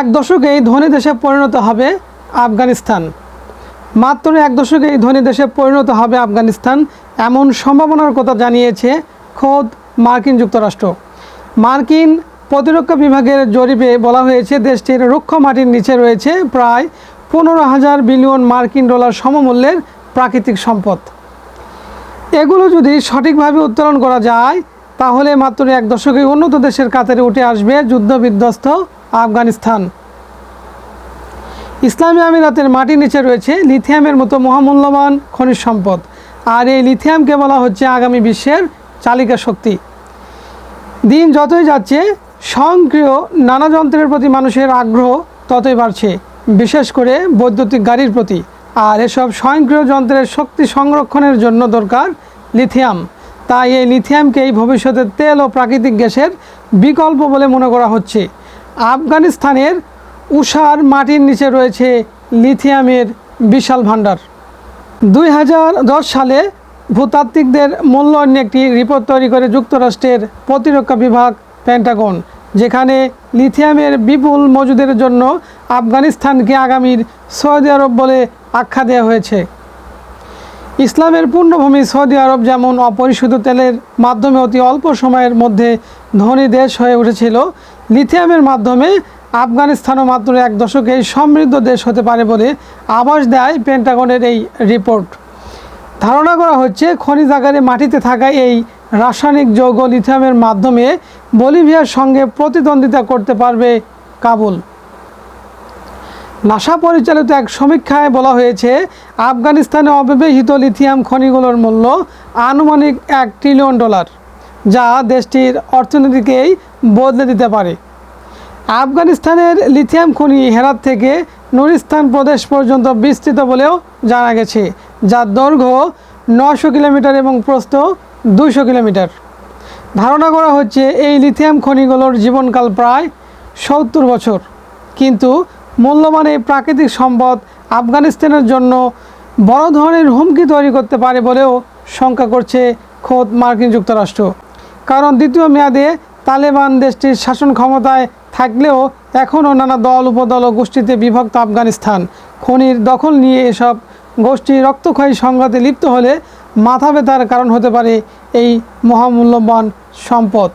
এক দশকেই ধনী দেশে পরিণত হবে আফগানিস্তান। মাত্র এক দশকেই ধনী দেশে পরিণত হবে আফগানিস্তান, এমন সম্ভাবনার কথা জানিয়েছে খোদ মার্কিন যুক্তরাষ্ট্র। মার্কিন প্রতিরক্ষা বিভাগের জরিপে বলা হয়েছে, দেশটির রুক্ষ মাটির নিচে রয়েছে প্রায় পনেরো হাজার বিলিয়ন মার্কিন ডলার সমমূল্যের প্রাকৃতিক সম্পদ। এগুলো যদি সঠিকভাবে উত্তোলন করা যায়, তাহলে মাত্র এক দশকে উন্নত দেশের কাতারে উঠে আসবে যুদ্ধ বিধ্বস্ত আফগানিস্তান। ইসলামী আমিরাতের মাটির নিচে রয়েছে লিথিয়ামের মতো মহামূল্যবান খনিজ সম্পদ। আর এই লিথিয়ামকে বলা হচ্ছে আগামী বিশ্বের চালিকা শক্তি। দিন যতই যাচ্ছে, স্বয়ংক্রিয় নানা যন্ত্রের প্রতি মানুষের আগ্রহ ততই বাড়ছে, বিশেষ করে বৈদ্যুতিক গাড়ির প্রতি। আর এসব স্বয়ংক্রিয় যন্ত্রের শক্তি সংরক্ষণের জন্য দরকার লিথিয়াম। তাই এই লিথিয়ামকেই ভবিষ্যতের তেল ও প্রাকৃতিক গ্যাসের বিকল্প বলে মনে করা হচ্ছে। আফগানিস্তানের উষার মাটির নিচে রয়েছে লিথিয়ামের বিশাল ভাণ্ডার। দুই হাজার দশ সালে ভূতাত্ত্বিকদের মূল্যায়ন একটি রিপোর্ট তৈরি করে যুক্তরাষ্ট্রের প্রতিরক্ষা বিভাগ পেন্টাগন, যেখানে লিথিয়ামের বিপুল মজুদের জন্য আফগানিস্তানকে আগামীর সৌদি আরব বলে আখ্যা দেওয়া হয়েছে। ইসলামের পূর্ণভূমি সৌদি আরব যেমন অপরিশোধিত তেলের মাধ্যমে অতি অল্প সময়ের মধ্যে ধনী দেশ হয়ে উঠেছিল লিথিয়ামের মাধ্যমে আফগানিস্তানও মাত্র এক দশকেই সমৃদ্ধ দেশ হতে পারে বলে আভাস দেয় পেন্টাগনের এই রিপোর্ট। ধারণা করা হচ্ছে, খনিজ আকারে মাটিতে থাকা এই রাসায়নিক যৌগ লিথিয়ামের মাধ্যমে বলিভিয়ার সঙ্গে প্রতিদ্বন্দ্বিতা করতে পারবে কাবুল। নাসা পরিচালিত এক সমীক্ষায় বলা হয়েছে, আফগানিস্তানে অব্যবহৃত লিথিয়াম খনিগুলোর মূল্য আনুমানিক এক ট্রিলিয়ন ডলার। যা দেশটির অর্থনীতিকেই বদলে দিতে পারে। আফগানিস্তানের লিথিয়াম খনি হেরাত থেকে নুরিস্তান প্রদেশ পর্যন্ত বিস্তৃত বলেও জানা গেছে, যার দৈর্ঘ্য নশো কিলোমিটার এবং প্রস্থ দুশো কিলোমিটার। ধারণা করা হচ্ছে এই লিথিয়াম খনিগুলোর জীবনকাল প্রায় সত্তর বছর। কিন্তু মূল্যবান এই প্রাকৃতিক সম্পদ আফগানিস্তানের জন্য বড় ধরনের হুমকি তৈরি করতে পারে বলেও শঙ্কা করছে খোদ মার্কিন যুক্তরাষ্ট্র। কারণ দ্বিতীয় মেয়াদে তালেবান দেশটির শাসন ক্ষমতায় থাকলেও এখনও নানা দল, উপদল ও গোষ্ঠীতে বিভক্ত আফগানিস্তান। খনির দখল নিয়ে এসব গোষ্ঠী রক্তক্ষয়ী সংঘাতে লিপ্ত হলে মাথা ব্যথার কারণ হতে পারে এই মহামূল্যবান সম্পদ।